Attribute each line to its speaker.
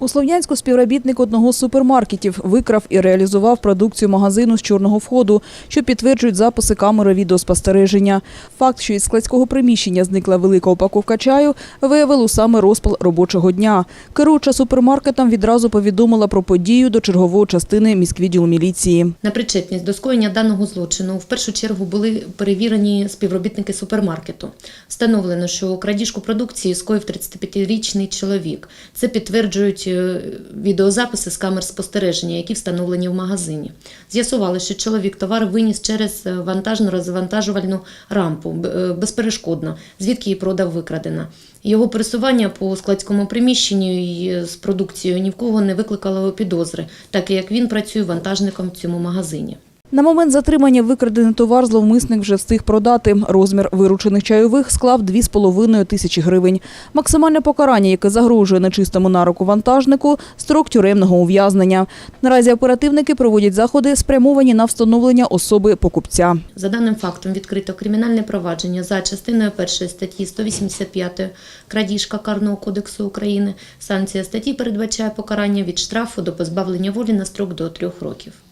Speaker 1: У Слов'янську співробітник одного з супермаркетів викрав і реалізував продукцію магазину з чорного входу, що підтверджують записи камери відеоспостереження. Факт, що із складського приміщення зникла велика упаковка чаю, виявив у саме розпал робочого дня. Керуюча супермаркетом відразу повідомила про подію до чергової частини міськвідділу міліції.
Speaker 2: На причетність до скоєння даного злочину в першу чергу були перевірені співробітники супермаркету. Встановлено, що крадіжку продукції скоїв 35-річний чоловік. Це підтверджують відеозаписи з камер спостереження, які встановлені в магазині. З'ясували, що чоловік товар виніс через вантажну вантажно розвантажувальну рампу е, безперешкодно, звідки її продав викрадена. Його пересування по складському приміщенню і з продукцією ні в кого не викликало підозри, так як він працює вантажником в цьому магазині.
Speaker 1: На момент затримання викрадений товар зловмисник вже встиг продати. Розмір виручених чайових склав 2,5 тисячі гривень. Максимальне покарання, яке загрожує нечистому на руку вантажнику – строк тюремного ув'язнення. Наразі оперативники проводять заходи, спрямовані на встановлення особи покупця.
Speaker 2: За даним фактом відкрито кримінальне провадження за частиною першої статті 185 крадіжка Карного кодексу України. Санкція статті передбачає покарання від штрафу до позбавлення волі на строк до трьох років.